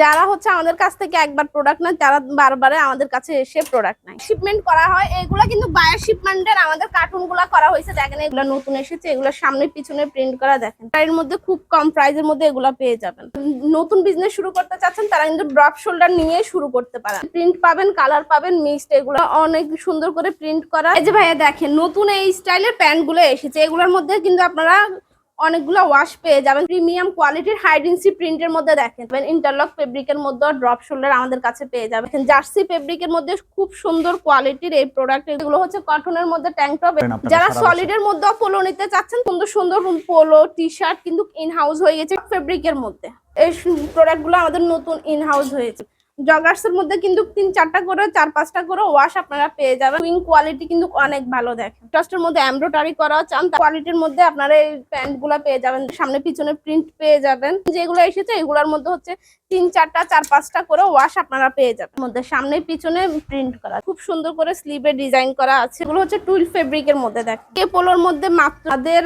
যারা হচ্ছে আমাদের কাছ থেকে একবার প্রোডাক্ট নেয়, তারা বারবারে আমাদের কাছে এসে প্রোডাক্ট নেয়। শিপমেন্ট করা হয়, এগুলো কিন্তু বায়ার শিপমেন্টের আমাদের কার্টুনগুলা করা হয়েছে। দেখেন, এগুলো নতুন এসেছে, এগুলো সামনে পিছনে প্রিন্ট করা দেখেন। এর মধ্যে খুব কম প্রাইসের মধ্যে এগুলো পেয়ে যাবেন। নতুন বিজনেস শুরু করতে চাচ্ছেন, তারা কিন্তু ড্রপ শোল্ডার নিয়ে শুরু করতে পারেন। প্রিন্ট পাবেন কালার পাবেন মিক্সড এগুলো অনেক সুন্দর করে প্রিন্ট করা। এই যে ভাইয়া, দেখেন, নতুন এই স্টাইলের প্যান্টগুলো এসেছে। এগুলোর মধ্যে কিন্তু আপনারা অনেকগুলো ওয়াশ পেয়ে যাবেন। প্রিমিয়াম কোয়ালিটির হাইডেন্সি প্রিন্টের মধ্যে দেখেন। ইন্টারলক ফেব্রিকের মধ্যে ড্রপ শোল্ডার আমাদের কাছে পেয়ে যাবেন। জার্সি ফেব্রিকের মধ্যে খুব সুন্দর কোয়ালিটির এই প্রোডাক্ট এগুলো হচ্ছে কটনের মধ্যে ট্যাঙ্ক টপ যারা সলিডের মধ্যে পোলো নিতে চাচ্ছেন সুন্দর সুন্দর পোলো টি শার্ট কিন্তু ইন হাউস হয়ে গেছে। ফেব্রিকের মধ্যে। এই প্রোডাক্টগুলো আমাদের নতুন ইন হাউস হয়েছে। জগার্স এর মধ্যে কিন্তু তিন চারটা করে, চার পাঁচটা করে ওয়াশ আপনারা পেয়ে যাবেন। উইং কোয়ালিটি কিন্তু অনেক ভালো দেখেন। টস্টের মধ্যে এমব্রয়ডারি করা চান কোয়ালিটির মধ্যে আপনারা এই প্যান্টগুলা পেয়ে যাবেন। সামনে পিছনে প্রিন্ট পেয়ে যাবেন। যেগুলো এসেছে, এগুলোর মধ্যে হচ্ছে তিন চারটা, চার পাঁচটা করে ওয়াশ আপনারা পেয়ে যাবেন। মধ্যে সামনে পিছনে প্রিন্ট করা। খুব সুন্দর করে স্লিভে ডিজাইন করা আছে। এগুলো হচ্ছে টুইল ফেব্রিকের মধ্যে দেখেন। কে পোলোর মধ্যে মাত্র আমাদের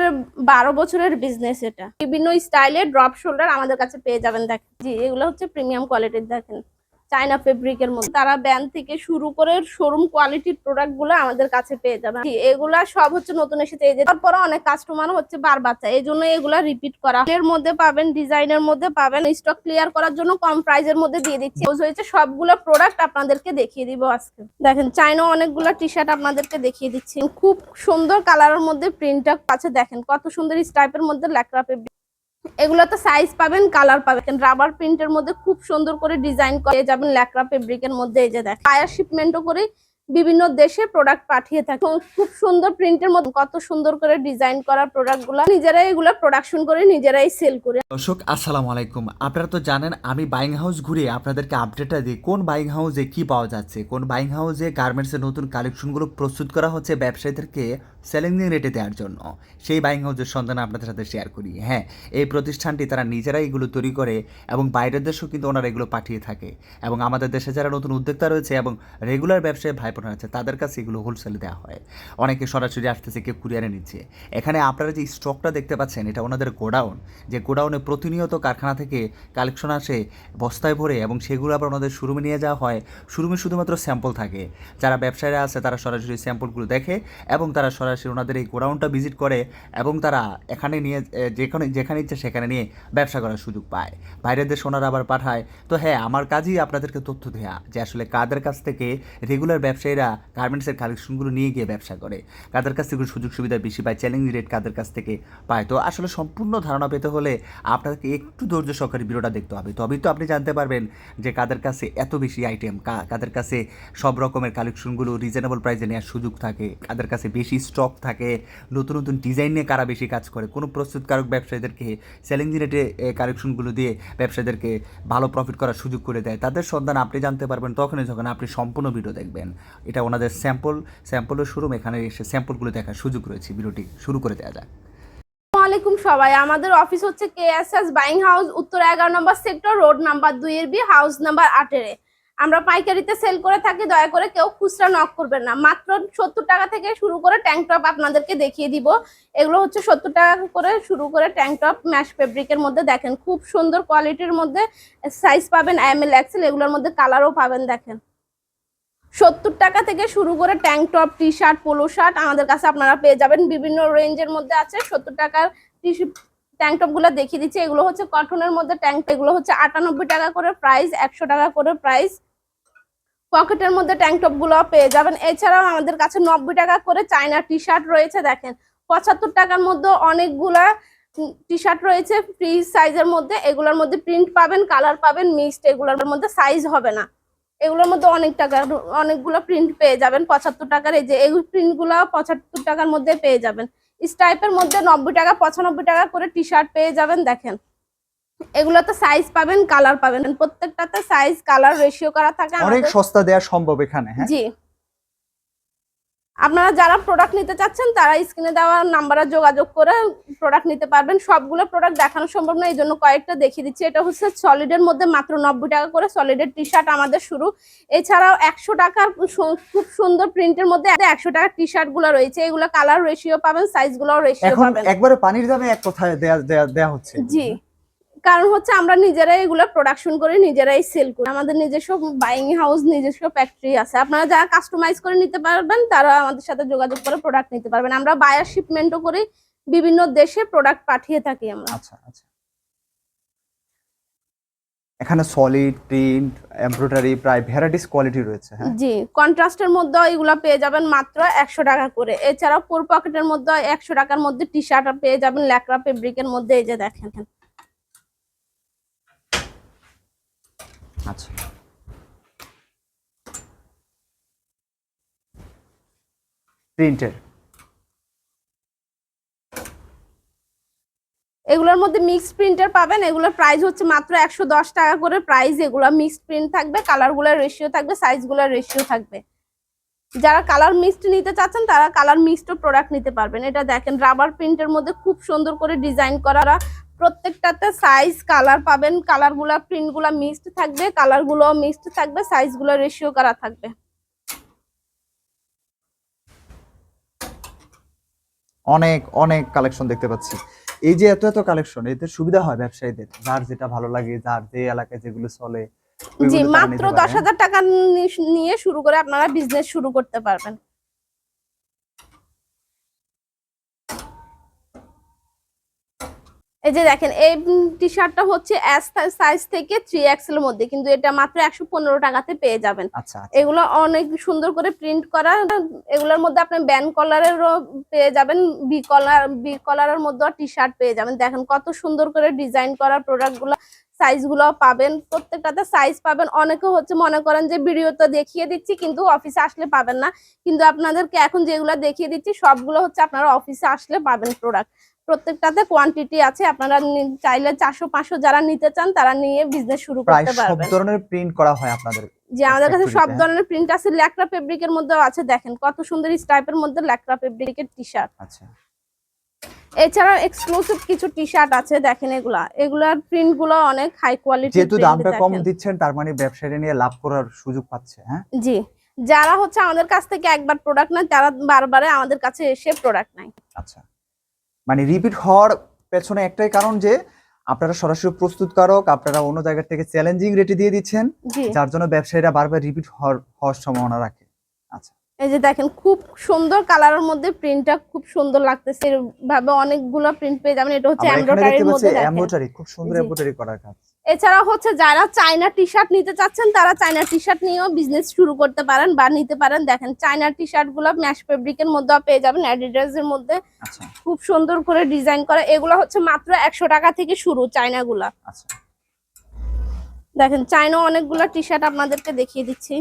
বারো বছরের বিজনেস এটা। বিভিন্ন স্টাইলের ড্রপ শোল্ডার আমাদের কাছে পেয়ে যাবেন দেখেন। জি, এগুলো হচ্ছে প্রিমিয়াম কোয়ালিটির দেখেন। চায়না ফেব্রিকের মধ্যে। তারা ব্যান্ড থেকে শুরু করে শোরুম কোয়ালিটির প্রোডাক্টগুলো আমাদের কাছে পেয়ে যাবে। এগুলা সব হচ্ছে নতুন এসেছে। এই যে তারপরে অনেক কাস্টমার হচ্ছে বারবার চায়। এই জন্য এগুলা রিপিট করা। এর মধ্যে পাবেন ডিজাইনের মধ্যে পাবেন। স্টক ক্লিয়ার করার জন্য কম প্রাইজের মধ্যে দিয়ে দিচ্ছি। Use হয়েছে সবগুলো প্রোডাক্ট আপনাদেরকে দেখিয়ে দিব আজকে। দেখেন চাইনা অনেকগুলো টি শার্ট আপনাদেরকে দেখিয়ে দিচ্ছি। খুব সুন্দর কালারের মধ্যে প্রিন্টটা আছে। দেখেন, কত সুন্দর স্টাইপের মধ্যে ল্যাকড়া ফেব্রিক এগুলোতে সাইজ পাবেন কালার পাবেন। রাবার প্রিন্টের মধ্যে খুব সুন্দর করে ডিজাইন করে যাবেন ল্যাকড়া ফেব্রিকের মধ্যে, এই যে দেখ ফায়ার শিপমেন্টও করে বিভিন্ন দেশে প্রোডাক্ট পাঠিয়ে থাকে। খুব সুন্দর প্রিন্টের মধ্যে কত সুন্দর করে ডিজাইন করা প্রোডাক্টগুলা। নিজেরাই এগুলো প্রোডাকশন করে, নিজেরাই সেল করে। দর্শক, আসসালামু আলাইকুম। আপনারা তো জানেন, আমি বাইং হাউস ঘুরে আপনাদেরকে আপডেটটা দিই। কোন বাইং হাউসে কি পাওয়া যাচ্ছে? কোন বাইং হাউসে গার্মেন্টসের নতুন কালেকশনগুলো প্রস্তুত করা হচ্ছে? ব্যবসায়ীদেরকে চ্যালেঞ্জিং রেটে দেওয়ার জন্য। সেই বাইং হাউসের সন্ধান আপনাদের সাথে শেয়ার করি। হ্যাঁ এই প্রতিষ্ঠানটি তারা নিজেরাই এগুলো তৈরি করে এবং বাইরের দেশেও কিন্তু ওনারা এগুলো পাঠিয়ে থাকে। এবং আমাদের দেশে যারা নতুন উদ্যোক্তা রয়েছে এবং রেগুলার ব্যবসায়ী ভাইপোনা আছে, তাদের কাছে এগুলো হোলসেলে দেওয়া হয়। অনেকে সরাসরি আসতেছে, কেউ কুরিয়ারে নিচ্ছে। এখানে আপনারা যে স্টকটা দেখতে পাচ্ছেন, এটা ওনাদের গোডাউন। যে গোডাউনে প্রতিনিয়ত কারখানা থেকে কালেকশন আসে, বস্তায় ভরে এবং সেগুলো আবার ওনাদের শোরুমে নিয়ে যাওয়া হয়। শোরুমে শুধুমাত্র স্যাম্পল থাকে। যারা ব্যবসায়ীরা আছে, তারা সরাসরি স্যাম্পলগুলো দেখে এবং তারা সরাসরি ওনাদের এই গোডাউনটা ভিজিট করে এবং তারা এখানে নিয়ে যেখানে যেখানে ইচ্ছে সেখানে নিয়ে ব্যবসা করার সুযোগ পায়। বাইরের দেশ ওনারা আবার পাঠায়। তো হ্যাঁ আমার কাজই আপনাদেরকে তথ্য দেওয়া যে আসলে কাদের কাছ থেকে রেগুলার ব্যবসায়ীরা গার্মেন্টসের কালেকশনগুলো নিয়ে গিয়ে ব্যবসা করে। কাদের কাছ থেকে সুযোগ সুবিধা বেশি পায় চ্যালেঞ্জ রেট কাদের কাছ থেকে পায়। তো আসলে সম্পূর্ণ ধারণা পেতে হলে আপনাকে একটু ধৈর্য সহকারে ভিডিওটা দেখতে হবে। তবেই তো আপনি জানতে পারবেন যে কাদের কাছে এত বেশি আইটেম কাদের কাছে সব রকমের কালেকশনগুলো রিজনেবল প্রাইসে নেওয়ার সুযোগ থাকে, কাদের কাছে বেশি স্টক থাকে, নতুন নতুন ডিজাইন নিয়ে কারা বেশি কাজ করে, কোনো প্রস্তুতকারক ব্যবসায়ীদেরকে চ্যালেঞ্জ রেটে কালেকশনগুলো দিয়ে ব্যবসায়ীদেরকে ভালো প্রফিট করার সুযোগ করে দেয়। তাদের সন্ধান আপনি জানতে পারবেন তখনই যখন আপনি সম্পূর্ণ ভিডিও দেখবেন। এটা ওনাদের স্যাম্পল স্যাম্পলের শোরুম এখানে এসে স্যাম্পলগুলো দেখার সুযোগ রয়েছে। ভিডিওটি শুরু করে দেওয়া যাক। আসসালামাইকুম সবাই। আমাদের অফিস হচ্ছে কেএসএস বাইং হাউস উত্তর এগারো নম্বর সেক্টর রোড নাম্বার দুই এর বি হাউস নাম্বার আটেরে আমরা পাইকারিতে সেল করে থাকি, দয়া করে কেউ খুচরা নক করবেন না। মাত্র সত্তর টাকা থেকে শুরু করে ট্যাঙ্ক টপ আপনাদেরকে দেখিয়ে দিব। এগুলো হচ্ছে সত্তর টাকা করে শুরু করে ট্যাঙ্ক টপ ম্যাশ ফেব্রিকের মধ্যে দেখেন, খুব সুন্দর কোয়ালিটির মধ্যে সাইজ পাবেন এম এল এক্সেল এগুলোর মধ্যে কালারও পাবেন দেখেন। সত্তর টাকা থেকে শুরু করে tank top T shirt polo shirt আমাদের কাছে আপনারা পেয়ে যাবেন। বিভিন্ন রেঞ্জের মধ্যে আছে, সত্তর টাকার টি ট্যাঙ্ক টপগুলো দেখিয়ে দিচ্ছি। এগুলো হচ্ছে কটনের মধ্যে ট্যাঙ্ক এগুলো হচ্ছে আটানব্বই টাকা করে প্রাইস একশো টাকা করে প্রাইস পকেটের মধ্যে ট্যাঙ্কগুলো পেয়ে যাবেন। এছাড়াও আমাদের কাছে নব্বই টাকা করে চায়না টি শার্ট রয়েছে, দেখেন। পঁচাত্তর টাকার মধ্যে অনেকগুলা টি শার্ট রয়েছে ফ্রি সাইজের মধ্যে। এগুলোর মধ্যে প্রিন্ট পাবেন কালার পাবেন মিক্সড এগুলোর মধ্যে সাইজ হবে না। এগুলোর মধ্যে অনেক টাকা, অনেকগুলো প্রিন্ট পেয়ে যাবেন, পঁচাত্তর টাকার। এই যে, এই প্রিন্টগুলো পঁচাত্তর টাকার মধ্যে পেয়ে যাবেন। স্টাইপের মধ্যে নব্বই টাকা, পঁচানব্বই টাকা করে টি শার্ট পেয়ে যাবেন, দেখেন। এগুলোতে সাইজ পাবেন কালার পাবেন। প্রত্যেকটাতে সাইজ কালার রেশিও করা থাকে অনেক সস্তা দেওয়া সম্ভব এখানে হ্যাঁ? জি। আপনারা যারা প্রোডাক্ট নিতে চাচ্ছেন তারা স্ক্রিনে দেওয়া নাম্বারে যোগাযোগ করে প্রোডাক্ট নিতে পারবেন। সবগুলো প্রোডাক্ট দেখানো সম্ভব না এই জন্য কয়েকটা দেখিয়ে দিচ্ছি। এটা হচ্ছে সলিডের মধ্যে মাত্র নব্বই টাকা করে সলিডের টি শার্ট আমাদের শুরু। এছাড়াও একশো টাকার খুব সুন্দর প্রিন্টের মধ্যে একশো টাকার টি শার্টগুলো রয়েছে। এগুলো কালার রেশিও পাবেন সাইজগুলো রেশিও পাবেন। একবারে পানির দামে এক কথায় দেয়া দেয়া দেয়া হচ্ছে। জি। কারণ হচ্ছে আমরা নিজেরাই এগুলো প্রোডাকশন করে নিজেরাই সেল করি। আমাদের নিজস্ব বাইং হাউস নিজস্ব ফ্যাক্টরি আছে। আপনারা যারা কাস্টমাইজ করে নিতে পারবেন তারা আমাদের সাথে যোগাযোগ করে প্রোডাক্ট নিতে পারবেন। আমরা বায়ার শিপমেন্টও করি বিভিন্ন দেশে প্রোডাক্ট পাঠিয়ে থাকি আমরা। আচ্ছা আচ্ছা। এখানে সলিড প্রিন্ট এমব্রয়ডারি প্রায় ভ্যারাইটিস কোয়ালিটি রয়েছে হ্যাঁ? জি কন্ট্রাস্টের মধ্যে এগুলা পেয়ে যাবেন মাত্র একশো টাকা করে। এছাড়াও ফোর পকেটের মধ্যে একশো টাকার মধ্যে টি শার্ট পেয়ে যাবেন ল্যাকড়া ফেব্রিকের মধ্যে এই যে দেখেন। আচ্ছা। প্রিন্টের এগুলোর মধ্যে মিক্সড প্রিন্টার পাবেন। এগুলোর প্রাইস হচ্ছে মাত্র একশো দশ টাকা করে। প্রাইস এগুলো মিক্সড প্রিন্ট থাকবে। কালারগুলোর রেশিও থাকবে সাইজগুলোর রেশিও থাকবে। যারা কালার মিক্সড নিতে চাচ্ছেন, তারা কালার মিক্সড প্রোডাক্ট নিতে পারবেন। এটা দেখেন রাবার প্রিন্টের মধ্যে খুব সুন্দর করে ডিজাইন করা প্রত্যেকটাতে সাইজ কালার পাবেন। কালারগুলো প্রিন্টগুলো মিক্সড থাকবে কালারগুলো মিক্সড থাকবে সাইজগুলো রেশিও করা থাকবে। অনেক অনেক কালেকশন দেখতে পাচ্ছি। এই যে এত এত কালেকশন এতে সুবিধা হয় ব্যবসায়ীদের? যার যেটা ভালো লাগে, যার যে এলাকায় যেগুলো চলে জি মাত্র দশ হাজার টাকা নিয়ে শুরু করে আপনারা বিজনেস শুরু করতে পারবেন। এই যে দেখেন এই টি শার্টটা হচ্ছে এস সাইজ থেকে থ্রি এক্সেল এর মধ্যে কিন্তু এটা মাত্র একশো পনেরো টাকাতে পেয়ে যাবেন। আচ্ছা আচ্ছা। এগুলো অনেক সুন্দর করে প্রিন্ট করা এগুলোর মধ্যে আপনি ব্যান কলারেরও পেয়ে যাবেন বি কলার বি কলারের মধ্যেও টি শার্ট পেয়ে যাবেন। দেখেন কত সুন্দর করে ডিজাইন করা প্রোডাক্টগুলো সাইজগুলো পাবেন। প্রত্যেকটাতে সাইজ পাবেন। অনেকে হচ্ছে মনে করেন যে ভিডিওতে দেখিয়ে দিচ্ছি কিন্তু অফিসে আসলে পাবেন না। কিন্তু আপনাদেরকে এখন যেগুলো দেখিয়ে দিচ্ছি সবগুলো হচ্ছে আপনারা অফিসে আসলে পাবেন প্রোডাক্ট প্রত্যেকটাতে কোয়ান্টিটি আছে। আপনারা চাইলে চারশো পাঁচশো যারা নিতে চান তারা নিয়ে বিজনেস শুরু করতে সব পারবেন। ধরনের প্রিন্ট করা হয় আপনাদের যে আমাদের কাছে সব হ্যাঁ। ধরনের প্রিন্ট আছে ল্যাকড়া ফেব্রিকের মধ্যেও আছে দেখেন। কত সুন্দর স্টাইপের মধ্যে ল্যাকড়া ফেব্রিকের টি শার্ট আচ্ছা। এছাড়াও এক্সক্লুসিভ কিছু টি শার্ট আছে দেখেন এগুলা। এগুলার প্রিন্টগুলো অনেক হাই কোয়ালিটি যেহেতু দামটা কম দিচ্ছেন তার মানে ব্যবসায়ীরা নিয়ে লাভ করার সুযোগ পাচ্ছে হ্যাঁ? জি। যারা হচ্ছে আমাদের কাছ থেকে একবার প্রোডাক্ট নেয় তারা বারবারে আমাদের কাছে এসে প্রোডাক্ট নেয়। আচ্ছা। মানে রিপিট হওয়ার পেছনে একটাই কারণ যে আপনারা সরাসরি প্রস্তুত প্রস্তুতকারক আপনারা অন্য জায়গা থেকে চ্যালেঞ্জিং রেটে দিয়ে দিচ্ছেন যার জন্য ব্যবসায়ীরা বারবার রিপিট হওয়ার হওয়ার সম্ভাবনা রাখে। আচ্ছা। এই যে দেখেন খুব সুন্দর কালারের মধ্যে প্রিন্টটা খুব সুন্দর লাগতেছে। ভাবে অনেকগুলো প্রিন্ট পেয়ে যাবেন। এটা হচ্ছে এমব্রয়ডারির মধ্যে এমব্রয়ডারি খুব সুন্দর এমব্রয়ডারি করার কাজ। এছাড়া হচ্ছে যারা চায়না টি শার্ট নিতে চাচ্ছেন তারা চায়না টি শার্ট নিয়েও বিজনেস শুরু করতে পারেন বা নিতে পারেন। দেখেন চায়না টি শার্টগুলো ম্যাশ ফেব্রিকের মধ্যে পেয়ে যাবেন অ্যাডিডাস এর মধ্যে। আচ্ছা। খুব সুন্দর করে ডিজাইন করা। এগুলো হচ্ছে মাত্র একশো টাকা থেকে শুরু চায়না গুলা। আচ্ছা। দেখেন চায়না অনেকগুলো টি শার্ট আপনাদেরকে দেখিয়ে দিচ্ছি।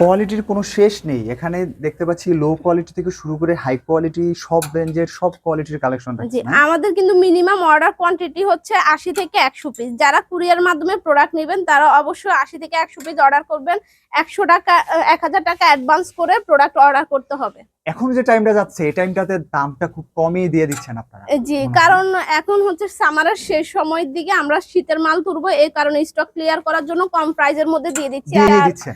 কোয়ালিটির কোনো শেষ নেই। এখানে দেখতে পাচ্ছি লো কোয়ালিটি থেকে শুরু করে হাই কোয়ালিটি সব রেঞ্জের সব কোয়ালিটির কালেকশন জি আমাদের কিন্তু মিনিমাম অর্ডার কোয়ান্টিটি হচ্ছে আশি থেকে একশো পিস যারা কুরিয়ার মাধ্যমে প্রোডাক্ট নেবেন তারা অবশ্যই আশি থেকে একশো পিস অর্ডার করবেন। একশো টাকা এক হাজার টাকা অ্যাডভান্স করে প্রোডাক্ট অর্ডার করতে হবে। এখন যে টাইমটা যাচ্ছে এই টাইমটাতে দামটা খুব কমই দিয়ে দিচ্ছেন আপনারা। জি কারণ এখন হচ্ছে সামারের শেষ সময়ের দিকে আমরা শীতের মাল তুলবো এই কারণে স্টক ক্লিয়ার করার জন্য কম প্রাইজের মধ্যে দিয়ে দিচ্ছি।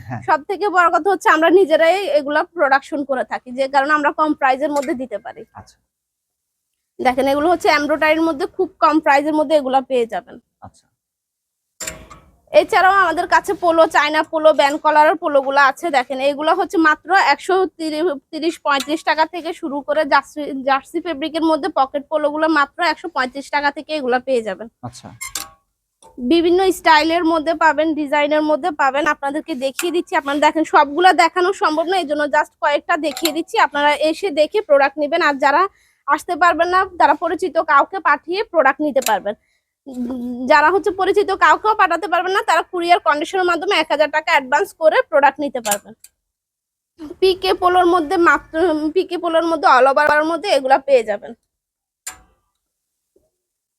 হ্যাঁ। সব থেকে বড় কথা হচ্ছে আমরা নিজেরাই এগুলা প্রোডাকশন করে থাকি যে কারণে আমরা কম প্রাইজের মধ্যে দিতে পারি। আচ্ছা। দেখেন এগুলো হচ্ছে এমব্রয়ডারির মধ্যে খুব কম প্রাইজের মধ্যে এগুলা পেয়ে যাবেন। আচ্ছা। এছাড়াও আমাদের কাছে পোলো চায়না পোলো ব্যান কলারের পোলো গুলো আছে দেখেন। এগুলো হচ্ছে মাত্র একশো তিরিশ পঁয়ত্রিশ টাকা থেকে শুরু করে জার্সি জার্সি ফেব্রিকের মধ্যে পকেট পোলো গুলো মাত্র একশো পঁয়ত্রিশ টাকা থেকে এগুলো পেয়ে যাবেন। আচ্ছা। বিভিন্ন স্টাইলের মধ্যে পাবেন ডিজাইনের মধ্যে পাবেন। আপনাদেরকে দেখিয়ে দিচ্ছি আপনারা দেখেন সবগুলা দেখানো সম্ভব না এই জন্য জাস্ট কয়েকটা দেখিয়ে দিচ্ছি। আপনারা এসে দেখে প্রোডাক্ট নেবেন আর যারা আসতে পারবেন না তারা পরিচিত কাউকে পাঠিয়ে প্রোডাক্ট নিতে পারবেন। যারা হচ্ছে পরিচিত, কাউকেও পাঠাতে পারবেন না। তারা কুরিয়ার কন্ডিশনের মাধ্যমে এক হাজার টাকা অ্যাডভান্স করে প্রোডাক্ট নিতে পারবেন। পিকে পোলোর মধ্যে মাত্র পিকে পোলোর মধ্যে অল ওভার মধ্যে এগুলা পেয়ে যাবেন।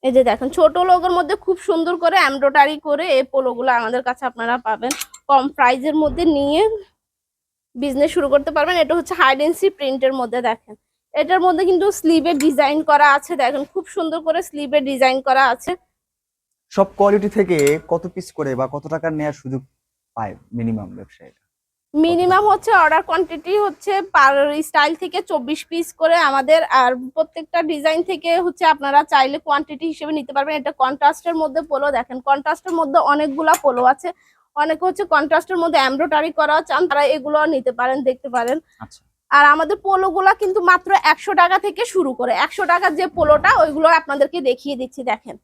এই যে দেখেন, ছোট লোগোর মধ্যে খুব সুন্দর করে এমব্রয়ডারি করে এই পোলোগুলো আমাদের কাছে আপনারা পাবেন। কম প্রাইজের মধ্যে নিয়ে বিজনেস শুরু করতে পারবেন। এটা হচ্ছে হাইডেন্সি প্রিন্টের মধ্যে দেখেন। এটার মধ্যে কিন্তু স্লিভে ডিজাইন করা আছে। দেখেন, খুব সুন্দর করে স্লিভে ডিজাইন করা আছে। সব কোয়ালিটি থেকে কত পিস করে বা কত টাকার নেওয়ার সুযোগ পায় মিনিমাম ব্যবসায়ীরা? মিনিমাম হচ্ছে অর্ডার কোয়ান্টিটি হচ্ছে পার স্টাইল থেকে চব্বিশ পিস করে আমাদের আর প্রত্যেকটা ডিজাইন থেকে হচ্ছে আপনারা চাইলে কোয়ান্টিটি হিসেবে নিতে পারবেন। এটা কন্ট্রাস্টের মধ্যে পোলো দেখেন। কন্ট্রাস্টের মধ্যে অনেকগুলা পোলো আছে। অনেকে হচ্ছে কন্ট্রাস্টের মধ্যে এমব্রয়ডারি করা চান তারা এগুলো নিতে পারেন দেখতে পারেন। আচ্ছা। আর আমাদের পোলোগুলা কিন্তু মাত্র একশো টাকা থেকে শুরু করে। একশো টাকার যে পোলোটা ওইগুলো আপনাদেরকে দেখিয়ে দিচ্ছি দেখেন।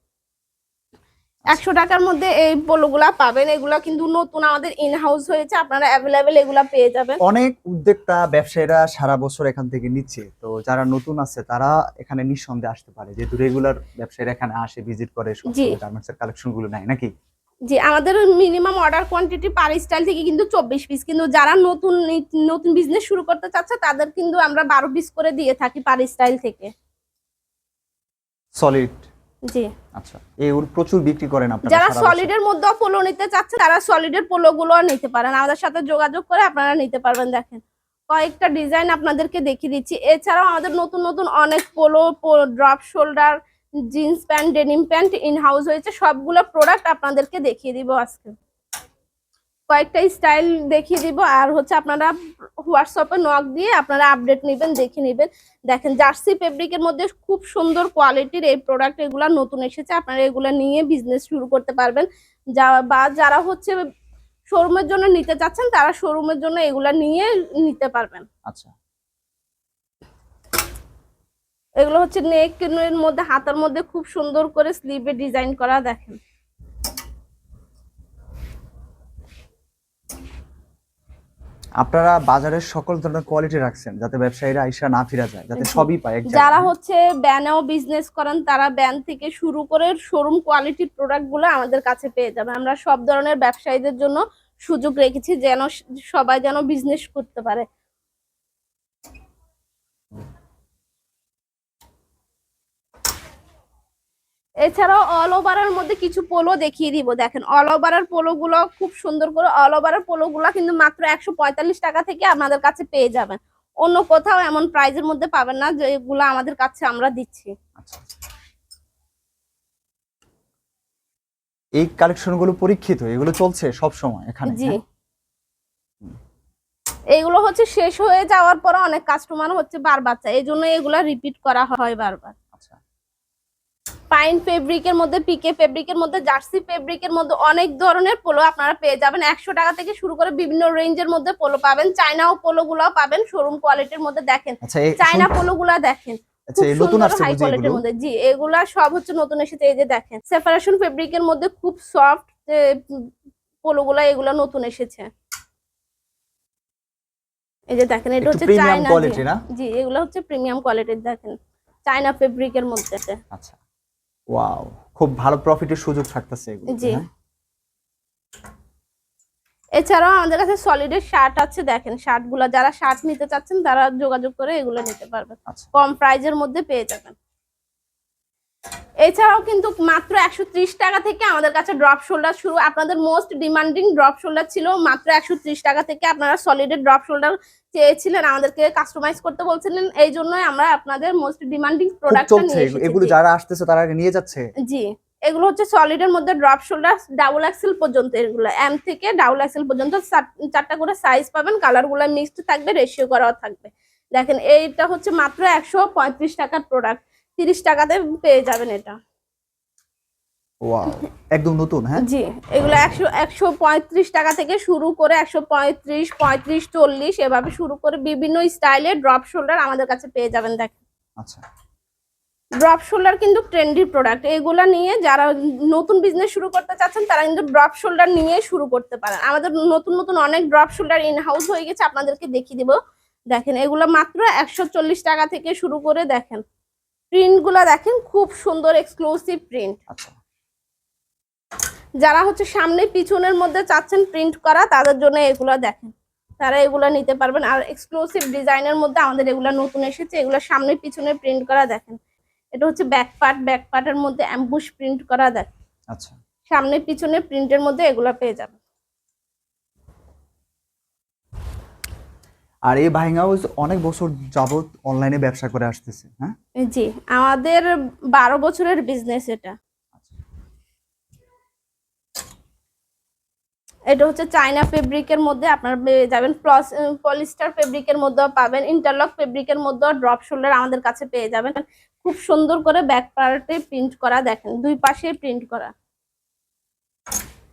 একশো টাকার মধ্যে এই পোলোগুলা পাবেন। এগুলা কিন্তু নতুন আমাদের ইন হাউস হয়েছে। আপনারা অ্যাভেলেবেল এগুলা পেয়ে যাবেন। অনেক উদ্যোক্তা ব্যবসায়ীরা সারা বছর এখান থেকে নিচ্ছে। তো যারা নতুন আছে তারা এখানে নিঃসন্দেহে আসতে পারে। যেহেতু রেগুলার ব্যবসায়ীরা এখানে আসে ভিজিট করে। গার্মেন্টস এর কালেকশনগুলো নেয় নাকি? জি আমাদের minimum order quantity per style থেকে কিন্তু চব্বিশ পিস কিন্তু যারা নতুন নতুন বিজনেস শুরু করতে চাচ্ছে তাদের কিন্তু আমরা বারো পিস করে দিয়ে থাকি পার স্টাইল থেকে। সলিড জি। আচ্ছা এগুলো প্রচুর বিক্রি করেন আপনারা যারা। সলিডের মধ্যেও পোলো নিতে চাচ্ছে তারা সলিডের পোলো গুলো নিতে পারেন। আমাদের সাথে যোগাযোগ করে আপনারা নিতে পারবেন দেখেন। কয়েকটা ডিজাইন আপনাদেরকে দেখিয়ে দিচ্ছি। এছাড়াও আমাদের নতুন নতুন অনেক polo drop shoulder jeans pant denim pant in house হয়েছে। সবগুলো প্রোডাক্ট আপনাদেরকে দেখিয়ে দিব আজকে। কয়েকটা স্টাইল দেখিয়ে দিব। আর হচ্ছে আপনারা হোয়াটসঅ্যাপে নক দিয়ে আপনারা আপডেট নেবেন দেখে নেবেন। দেখেন জার্সি ফেব্রিকের মধ্যে খুব সুন্দর কোয়ালিটির এই প্রোডাক্ট এগুলো নতুন এসেছে। আপনারা এগুলো নিয়ে বিজনেস শুরু করতে পারবেন। যা বা যারা হচ্ছে শোরুমের জন্য নিতে চাচ্ছেন তারা শোরুমের জন্য এগুলা নিয়ে নিতে পারবেন। আচ্ছা। এগুলো হচ্ছে নেক এর মধ্যে হাতার মধ্যে খুব সুন্দর করে স্লিভে ডিজাইন করা দেখেন। আপনারা বাজারের সকল ধরনের কোয়ালিটি রাখছেন যাতে ব্যবসায়ীরা আইসা না ফিরা যায় যাতে সবই পায় যারা হচ্ছে ব্যানেও বিজনেস করেন তারা ব্যান থেকে শুরু করে শোরুম কোয়ালিটির প্রোডাক্টগুলো আমাদের কাছে পেয়ে যাবে। আমরা সব ধরনের ব্যবসায়ীদের জন্য সুযোগ রেখেছি যেন সবাই যেন বিজনেস করতে পারে। এছাড়াও অল ওভারের মধ্যে কিছু পোলো দেখিয়ে দিব দেখেন অল ওভারের পোলো গুলো খুব সুন্দর করে অল ওভারের পোলো গুলো কিন্তু মাত্র একশো পঁয়তাল্লিশ টাকা থেকে আমাদের কাছে পেয়ে যাবেন। অন্য কোথাও এমন প্রাইজের মধ্যে পাবেন না যেগুলো আমাদের কাছে আমরা দিচ্ছি। আচ্ছা এই কালেকশনগুলো পরীক্ষিত এগুলো চলছে সব সময় এখানে জি। হ্যাঁ? এইগুলো হচ্ছে শেষ হয়ে যাওয়ার পরে অনেক কাস্টমার হচ্ছে বারবার চায় এই জন্য এগুলা রিপিট করা হয় বারবার। আচ্ছা পাইন ফেব্রিকের মধ্যে পিকে ফেব্রিকের মধ্যে জার্সি ফেব্রিকের মধ্যে অনেক ধরনের পোলো আপনারা পেয়ে যাবেন। একশো টাকা থেকে শুরু করে বিভিন্ন রেঞ্জের মধ্যে পোলো পাবেন। চাইনাও পোলো গুলাও পাবেন শোরুম কোয়ালিটির মধ্যে দেখেন। আচ্ছা চাইনা পোলো গুলা দেখেন। আচ্ছা জি এগুলা সব হচ্ছে নতুন এসেছে এই যে দেখেন। সেপারেশন ফেব্রিকের মধ্যে খুব সফট যে পোলো গুলা এগুলা নতুন এসেছে। এই যে দেখেন এটা হচ্ছে চায়না জি এগুলো হচ্ছে প্রিমিয়াম কোয়ালিটির দেখেন। চায়না ফেব্রিকের মধ্যে। আচ্ছা। ওয়াও খুব ভালো প্রফিটের সুযোগ থাকতেছে এগুলো জি। এছাড়াও আমাদের কাছে সলিডের শার্ট আছে দেখেন শার্টগুলা যারা শার্ট নিতে চাচ্ছেন তারা যোগাযোগ করে এগুলো নিতে পারবেন। আচ্ছা। কম প্রাইজের মধ্যে পেয়ে যাবেন। এছাড়াও কিন্তু মাত্র একশো ত্রিশ টাকা থেকে আমাদের কাছে ড্রপ শোল্ডার শুরু। আপনাদের মোস্ট ডিমান্ডিং ড্রপ শোল্ডার ছিল মাত্র একশো ত্রিশ টাকা থেকে আপনারা সলিডের ড্রপ শোল্ডার চেয়েছিলেন আমাদেরকে কাস্টমাইজ করতে বলছিলেন। এই জন্যই আমরা আপনাদের মোস্ট ডিমান্ডিং খুব প্রোডাক্টটা নিয়ে এগুলো- এসেছি। এগুলো জি। যারা আসতেছে তারা নিয়ে যাচ্ছে? জি এগুলো হচ্ছে সলিডের মধ্যে ড্রপ শোল্ডার ডাবল এক্সেল পর্যন্ত এগুলো। এম থেকে ডাবল এক্সেল পর্যন্ত চার- চারটা করে সাইজ পাবেন কালারগুলো মিক্সড থাকবে রেশিও করাও থাকবে। দেখেন এইটা হচ্ছে মাত্র একশো পঁয়ত্রিশ টাকার প্রোডাক্ট তিরিশ টাকাতে পেয়ে যাবেন এটা। ওয়াও একদম নতুন হ্যাঁ? জি এগুলো একশো একশো পঁয়ত্রিশ টাকা থেকে শুরু করে একশো পঁয়ত্রিশ পঁয়ত্রিশ চল্লিশ এভাবে শুরু করে বিভিন্ন স্টাইলের ড্রপ শোল্ডার আমাদের কাছে পেয়ে যাবেন দেখেন। আচ্ছা। ড্রপ শোল্ডার কিন্তু ট্রেন্ডি প্রোডাক্ট এগুলো নিয়ে যারা নতুন বিজনেস শুরু করতে চাচ্ছেন তারা কিন্তু ড্রপ শোল্ডার নিয়ে শুরু করতে পারেন। আমাদের নতুন নতুন অনেক ড্রপ শোল্ডার ইন হাউস হয়ে গেছে আপনাদেরকে দেখিয়ে দিব। দেখেন এগুলো মাত্র একশো চল্লিশ টাকা থেকে শুরু করে দেখেন। প্রিন্টগুলা দেখেন খুব সুন্দর এক্সক্লুসিভ প্রিন্ট আচ্ছা। যারা হচ্ছে সামনে পিছনের মধ্যে চাচ্ছেন প্রিন্ট করা তাদের জন্য এগুলো দেখেন। তারা এগুলো নিতে পারবেন। আর এক্সক্লুসিভ ডিজাইনের মধ্যে আমাদের এগুলো নতুন এসেছে এগুলো সামনে পিছনে প্রিন্ট করা দেখেন। এটা হচ্ছে ব্যাক পার্ট ব্যাক পার্টের মধ্যে অ্যাম্বুশ প্রিন্ট করা দেখেন। আচ্ছা। সামনে পিছনে প্রিন্টের মধ্যে এগুলো পেয়ে যাবেন। আর এই বাইং হাউস অনেক বছর যাবত অনলাইনে ব্যবসা করে আসতেছে হ্যাঁ? জি, আমাদের বারো বছরের বিজনেস এটা। এটা হচ্ছে চায়না ফেব্রিকের মধ্যে আপনারা যাবেন প্লাস পলিস্টার ফেব্রিকের মধ্যেও পাবেন ইন্টারলক ফেব্রিকের মধ্যেও ড্রপ শোল্ডার আমাদের কাছে পেয়ে যাবেন। খুব সুন্দর করে ব্যাক পার্টে প্রিন্ট করা, দেখেন, দুই পাশে প্রিন্ট করা।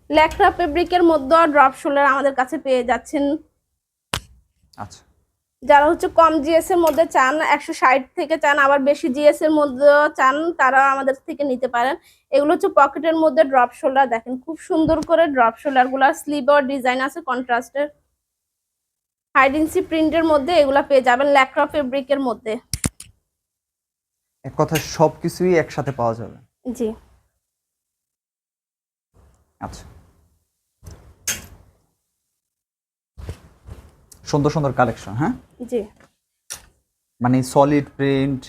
ল্যাকড়া ফেব্রিকের মধ্যেও ড্রপ শোল্ডার আমাদের কাছে পেয়ে যাচ্ছেন। আচ্ছা। যারা হচ্ছে কম জিএস এর মধ্যে চান একশো ষাট থেকে চান আবার বেশি জিএস এর মধ্যে চান তারা আমাদের থেকে নিতে পারেন। এগুলো হচ্ছে পকেটের মধ্যে ড্রপ শোল্ডার দেখেন খুব সুন্দর করে ড্রপ শোল্ডারগুলা স্লিভর ডিজাইন আছে কন্ট্রাস্টের হাইডেন্সি প্রিন্টের মধ্যে এগুলা পেয়ে যাবেন ল্যাক্রা ফেব্রিকের মধ্যে। এক কথায় সবকিছুই একসাথে পাওয়া যাবে। জি। আচ্ছা। সুন্দর সুন্দর কালেকশন হ্যাঁ? জি। মানে সলিড প্রিন্ট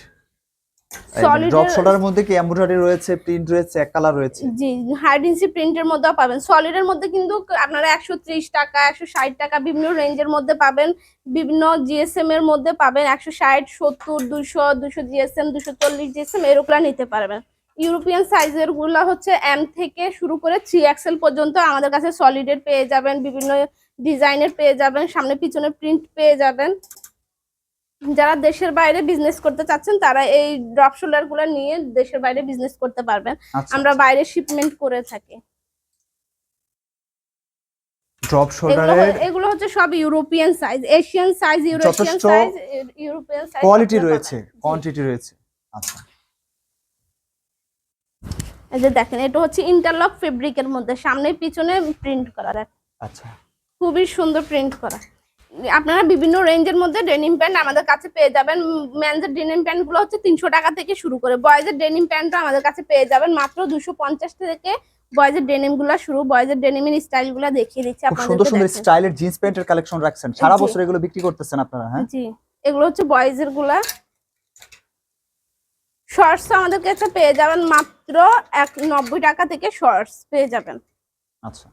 ড্রপ শোল্ডারের মধ্যে কি এমব্রয়ডারি রয়েছে প্রিন্ট রয়েছে এক কালার রয়েছে? জি হাইডেন্সি প্রিন্টের মধ্যেও পাবেন। সলিডের মধ্যে কিন্তু আপনারা একশো ত্রিশ টাকা একশো ষাট টাকা বিভিন্ন রেঞ্জের মধ্যে পাবেন। বিভিন্ন জিএসএম এর মধ্যে পাবেন। একশো ষাট সত্তর দুশো দুশো জিএসএম দুশো চল্লিশ জিএসএম এরকম নিতে পারবেন। ইউরোপিয়ান সাইজেরগুলো হচ্ছে এম থেকে শুরু করে থ্রি এক্সেল পর্যন্ত আমাদের কাছে সলিডের পেয়ে যাবেন। বিভিন্ন ডিজাইনের পেয়ে যাবেন সামনে পিছনে প্রিন্ট পেয়ে যাবেন। যারা দেশের বাইরে বিজনেস করতে চাচ্ছেন তারা এই ড্রপ শোল্ডারগুলো নিয়ে দেশের বাইরে বিজনেস করতে পারবেন। আচ্ছা আমরা বাইরে শিপমেন্ট করে থাকি। ড্রপ এগুলো শোল্ডারের এগুলো হচ্ছে সব European size Asian size European size European size quality রয়েছে কোয়ান্টিটি রয়েছে। আচ্ছা। এই যে দেখেন এটা হচ্ছে ইন্টারলক ফেব্রিকের মধ্যে সামনে পিছনে প্রিন্ট করা। আচ্ছা। খুবই সুন্দর প্রিন্ট করা। আপনারা বিভিন্ন রেঞ্জের মধ্যে ডেনিম প্যান্ট আমাদের কাছে পেয়ে যাবেন। মেনসের ডেনিম প্যান্টগুলো হচ্ছে তিনশো টাকা থেকে শুরু করে। বয়েজের ডেনিম প্যান্টও আমাদের কাছে পেয়ে যাবেন। মাত্র দুশো পঞ্চাশ থেকে বয়েজের ডেনিমগুলো শুরু। বয়েজের ডেনিমের স্টাইলগুলো দেখিয়ে দিচ্ছি খুব সুন্দর সুন্দর আপনাদের স্টাইলের জিন্স প্যান্টের কালেকশন রাখছেন। সারা বছর এগুলো বিক্রি করতেছেন আপনারা হ্যাঁ? জি। এগুলো হচ্ছে বয়েজেরগুলা। শর্টস আমাদের কাছে পেয়ে যাবেন। মাত্র এক নব্বই টাকা থেকে শর্টস পেয়ে যাবেন। আচ্ছা।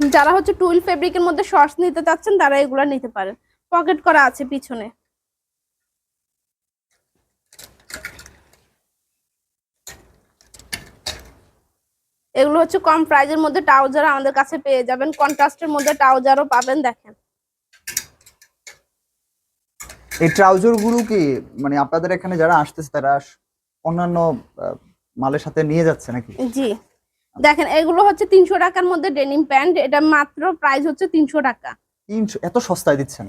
যারা হচ্ছে টুইল ফেব্রিকের মধ্যে শর্টস নিতে চাচ্ছেন তারা এগুলো নিতে পারেন। পকেট করা আছে পিছনে। এগুলো হচ্ছে কম প্রাইজের মধ্যে ট্রাউজার আমাদের কাছে পেয়ে যাবেন। কন্ট্রাস্টের মধ্যে ট্রাউজারও পাবেন দেখেন। এই ট্রাউজারগুলো কি মানে আপনাদের এখানে যারা আসতেছে তারা অন্যান্য মালের সাথে নিয়ে যাচ্ছে নাকি? জি। দেখেন এগুলো হচ্ছে তিনশো টাকার মধ্যে ডেনিম প্যান্ট এটা মাত্র প্রাইস হচ্ছে তিনশো টাকা। এত সস্তায় দিচ্ছেন?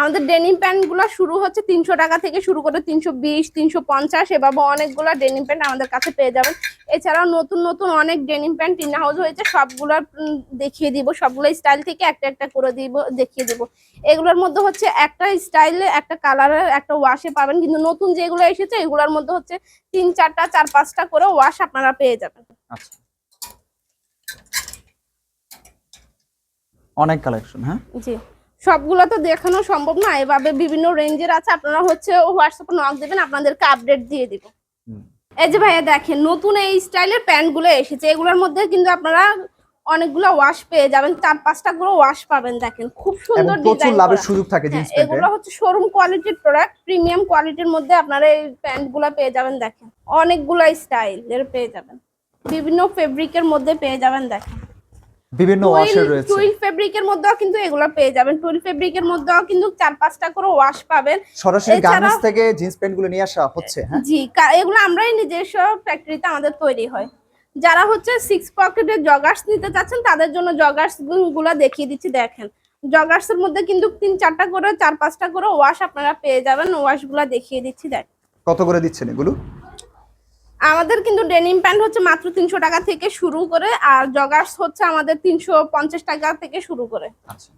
আমাদের ডেনিম প্যান্টগুলো শুরু হচ্ছে তিনশো টাকা থেকে শুরু করে তিনশো বিশ তিনশো পঞ্চাশ এভাবে অনেকগুলো ডেনিম প্যান্ট আমাদের কাছে পেয়ে যাবেন। এছাড়াও নতুন নতুন অনেক ডেনিম প্যান্ট ইন হাউস হয়েছে সবগুলো দেখিয়ে দিব সবগুলো স্টাইল থেকে একটা একটা করে দিব দেখিয়ে দিব। এগুলোর মধ্যে হচ্ছে একটা স্টাইলে একটা কালারের একটা ওয়াশে পাবেন কিন্তু নতুন যেগুলো এসেছে এগুলোর মধ্যে হচ্ছে তিন চারটা চার পাঁচটা করে ওয়াশ আপনারা পেয়ে যাবেন। আচ্ছা। অনেক কালেকশন হ্যাঁ? জি। সবগুলো তো দেখানো সম্ভব না। এভাবে বিভিন্ন রেঞ্জের আছে। আপনারা হচ্ছে হোয়াটসঅ্যাপে নক দেবেন আপনাদেরকে আপডেট দিয়ে দিব। এই যে ভাইয়া দেখেন নতুন এই স্টাইলের প্যান্টগুলো এসেছে। এগুলোর মধ্যে কিন্তু আপনারা অনেকগুলো ওয়াশ পেয়ে যাবেন। চার পাঁচটা গুলো ওয়াশ পাবেন দেখেন। খুব সুন্দর প্রচুর ডিজাইন লাভের সুযোগ থাকে জিন্স হ্যাঁ, এগুলো হচ্ছে শোরুম কোয়ালিটির প্রোডাক্ট প্রিমিয়াম কোয়ালিটির মধ্যে আপনারা এই প্যান্টগুলা পেয়ে যাবেন দেখেন। অনেকগুলো স্টাইল এর পেয়ে যাবেন। বিভিন্ন ফেব্রিকের মধ্যে পেয়ে যাবেন দেখেন। বিভিন্ন ওয়াশের রয়েছে। টুইল ফেব্রিকের মধ্যেও কিন্তু এগুলো পেয়ে যাবেন। টুইল ফেব্রিকের মধ্যেও কিন্তু চার পাঁচটা করে ওয়াশ পাবেন। সরাসরি গার্মেন্টস থেকে জিন্স প্যান্টগুলো নিয়ে আসা হচ্ছে হ্যাঁ? জি এগুলো আমরাই নিজস্ব ফ্যাক্টরিতে আমাদের তৈরি হয়। যারা হচ্ছে সিক্স পকেটের জগার্স নিতে চাচ্ছেন তাদের জন্য জগার্সগুলো দেখিয়ে দিচ্ছি দেখেন। জগার্স এর মধ্যে কিন্তু তিন চারটা করে চার পাঁচটা করে ওয়াশ আপনারা পেয়ে যাবেন। ওয়াশগুলা দেখিয়ে দিচ্ছি দেখ। কত করে দিচ্ছেন এগুলো? আমাদের কিন্তু ডেনিম প্যান্ট হচ্ছে মাত্র তিনশো টাকা থেকে শুরু করে আর জগার্স হচ্ছে আমাদের তিনশো পঞ্চাশ টাকা থেকে শুরু করে। আচ্ছা।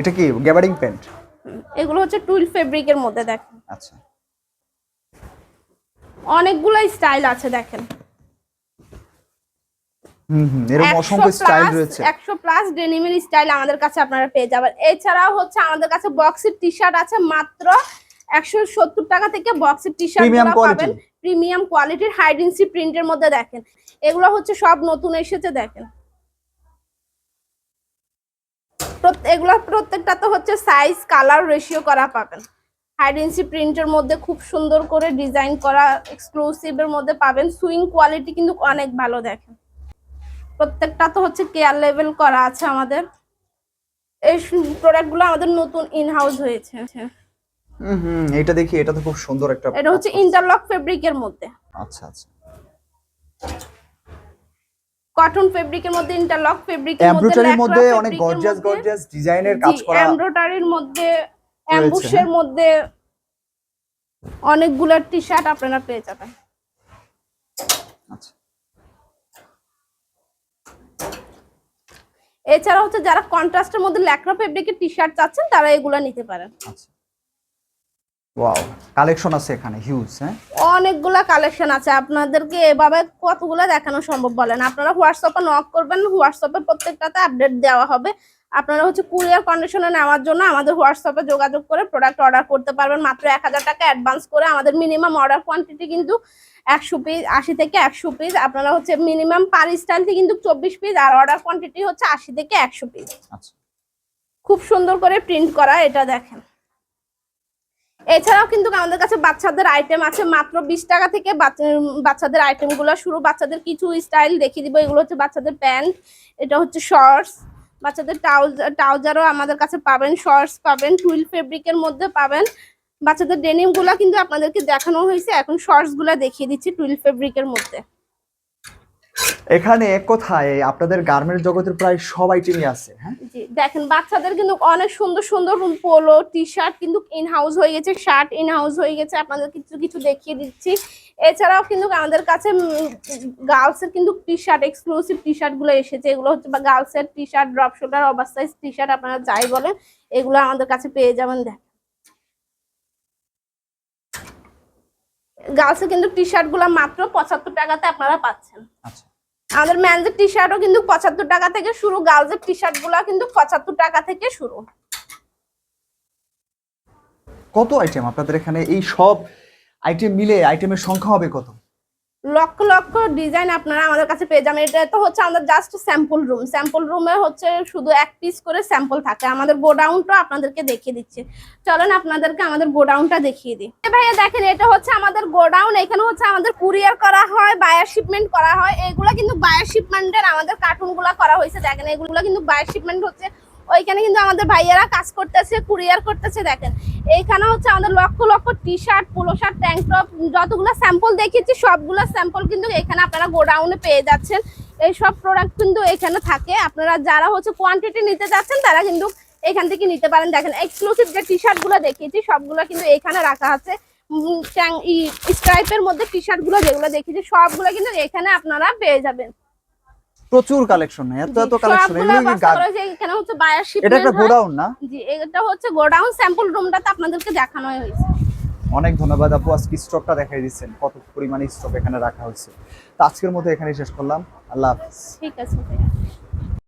এটা কি গ্যাবার্ডিং প্যান্ট এগুলো হচ্ছে টুইল ফেব্রিকের মধ্যে দেখেন। আচ্ছা। অনেকগুলো স্টাইল আছে দেখেন। এরকম 100 অসংখ্য স্টাইল রয়েছে। 100 প্লাস ডেনিমের স্টাইল আমাদের কাছে আপনারা পেয়ে যাবেন। এছাড়াও হচ্ছে আমাদের কাছে বক্সের আছে মাত্র একশো সত্তর টাকা থেকে বক্সের পাবেন। প্রিমিয়াম কোয়ালিটির হাইডেন্সি প্রিন্টের মধ্যে দেখেন। এগুলো হচ্ছে সব নতুন এসেছে দেখেন। এগুলো প্রত্যেকটা তো হচ্ছে সাইজ কালার রেশিও করা পাবেন। হাইডেন্সি প্রিন্টের মধ্যে খুব সুন্দর করে ডিজাইন করা এক্সক্লুসিভের মধ্যে পাবেন। সুইং কোয়ালিটি কিন্তু অনেক ভালো দেখেন। প্রত্যেকটা তো হচ্ছে কেয়ার লেভেল করা আছে আমাদের। এই প্রোডাক্টগুলো আমাদের নতুন ইন হাউস হয়েছে। হুম হুম এটা দেখি এটা তো খুব সুন্দর একটা এটা হচ্ছে ইন্টারলক ফেব্রিকের মধ্যে। আচ্ছা আচ্ছা। কটন ফেব্রিকের মধ্যে ইন্টারলক ফেব্রিকের মধ্যে এমব্রয়ডারির মধ্যে অনেক গর্জিয়াস গর্জিয়াস ডিজাইনের কাজ করা এমব্রয়ডারির মধ্যে? অ্যাম্বুশের মধ্যে অনেকগুলো টি শার্ট আপনারা পেয়ে যাবেন। আচ্ছা। এছাড়া হচ্ছে যারা কন্ট্রাস্টের মধ্যে ল্যাকড়া ফেব্রিকের টি শার্ট চাচ্ছেন তারা এগুলো নিতে পারেন। আচ্ছা। ওয়াও কালেকশন আছে এখানে হিউজ হ্যাঁ? অনেকগুলা কালেকশন আছে। আপনাদেরকে এভাবে কতগুলো দেখানো সম্ভব বলেন? আপনারা হোয়াটসঅ্যাপে নক করবেন হোয়াটসঅ্যাপে প্রত্যেকটাতে আপডেট দেওয়া হবে। আপনারা হচ্ছে কুরিয়ার কন্ডিশনে নেওয়ার জন্য আমাদের হোয়াটসঅ্যাপে যোগাযোগ করে প্রোডাক্ট অর্ডার করতে পারবেন। মাত্র এক হাজার টাকা অ্যাডভান্স করে আমাদের মিনিমাম অর্ডার কোয়ান্টিটি কিন্তু একশো পিস আশি থেকে একশো পিস আপনারা হচ্ছে মিনিমাম পার স্টাইলটি কিন্তু চব্বিশ পিস আর অর্ডার কোয়ান্টিটি হচ্ছে আশি থেকে একশো পিস আচ্ছা। খুব সুন্দর করে প্রিন্ট করা এটা দেখেন। এছাড়াও কিন্তু আমাদের কাছে বাচ্চাদের আইটেম আছে মাত্র বিশ টাকা থেকে বাচ্চা- বাচ্চাদের আইটেমগুলো শুরু। বাচ্চাদের কিছু স্টাইল দেখিয়ে দিব এগুলো হচ্ছে বাচ্চাদের প্যান্ট এটা হচ্ছে শর্টস বাচ্চাদের ট্রাউজার ট্রাউজারও আমাদের কাছে পাবেন শর্টস পাবেন টুইল ফেব্রিকের মধ্যে পাবেন। বাচ্চাদের ডেনিমগুলা কিন্তু আপনাদেরকে দেখানো হয়েছে। এখন শর্টসগুলা দেখিয়ে দিচ্ছি টুইল ফেব্রিকের মধ্যে। এখানে এক কথায়? আপনাদের গার্মেন্ট জগতের প্রায় সব আইটেমই আছে হ্যাঁ? জি দেখেন বাচ্চাদের কিন্তু অনেক সুন্দর সুন্দর পোলো টি শার্ট কিন্তু ইন হাউস হয়ে গেছে শার্ট ইন হাউস হয়ে গেছে। আপনাদের কিছু কিছু দেখিয়ে দিচ্ছি। এছাড়াও কিন্তু আমাদের কাছে গার্লস এর কিন্তু টি শার্ট এক্সক্লুসিভ টি শার্টগুলো এসেছে। এগুলো হচ্ছে বা গার্লস এর T shirt drop shoulder oversize T shirt আপনারা যাই বলেন এগুলো আমাদের কাছে পেয়ে যাবেন দেখ গার্লস এর কিন্তু টি শার্টগুলো মাত্র পঁচাত্তর টাকাতে আপনারা পাচ্ছেন। আচ্ছা। আমাদের ম্যানজের টি শার্টও কিন্তু পঁচাত্তর টাকা থেকে শুরু গার্লসের টি শার্টগুলা কিন্তু পঁচাত্তর টাকা থেকে শুরু। কত আইটেম আপনাদের এখানে? এই সব আইটেম মিলে আইটেমের সংখ্যা হবে কত? লক্ষ লক্ষ ডিজাইন আপনারা আমাদের কাছে পেয়ে যাবেন। এটা তো হচ্ছে আমাদের জাস্ট স্যাম্পল রুম স্যাম্পল রুমে হচ্ছে শুধু এক পিস করে স্যাম্পল থাকে। আমাদের গোডাউনটা আপনাদেরকে দেখিয়ে দিচ্ছে। চলেন আপনাদেরকে আমাদের গোডাউনটা দেখিয়ে দিই। ভাইয়া দেখেন, এটা হচ্ছে আমাদের গোডাউন এখানে হচ্ছে আমাদের কুরিয়ার করা হয় বায়ার শিপমেন্ট করা হয়। এগুলো কিন্তু বায়ার শিপমেন্টের আমাদের কার্টুনগুলো করা হয়েছে। দেখেন, এগুলো কিন্তু বায়ার শিপমেন্ট হচ্ছে ওইখানে কিন্তু আমাদের ভাইয়ারা কাজ করতেছে কুরিয়ার করতেছে, দেখেন। এইখানে হচ্ছে আমাদের lakh lakh T shirt polo shirt tank top যতগুলো স্যাম্পল দেখিয়েছি, সবগুলো স্যাম্পল কিন্তু এখানে আপনারা গোডাউনে পেয়ে যাচ্ছেন। এই সব প্রোডাক্ট কিন্তু এখানে থাকে। আপনারা যারা হচ্ছে কোয়ান্টিটি নিতে যাচ্ছেন, তারা কিন্তু এখান থেকে নিতে পারেন। দেখেন এক্সক্লুসিভ যে টি শার্টগুলো দেখিয়েছি, সবগুলো কিন্তু এখানে রাখা আছে। স্ট্রাইপের মধ্যে টি শার্টগুলো যেগুলো দেখিয়েছি, সবগুলো কিন্তু এখানে আপনারা পেয়ে যাবেন। প্রচুর কালেকশন এত এত কালেকশন এগুলো কি বস্তা গা- করে যে এখানে হচ্ছে বায়ার শিপ এটা একটা গোডাউন না? জি এটা হচ্ছে গোডাউন স্যাম্পল রুমটাতে আপনাদেরকে দেখানো হয়েছে। অনেক ধন্যবাদ আপু আজকে স্টকটা দেখাই দিচ্ছেন কত পরিমাণে স্টক এখানে রাখা হয়েছে। তো আজকের মতো এখানেই শেষ করলাম। আল্লাহ হাফিজ। ঠিক আছে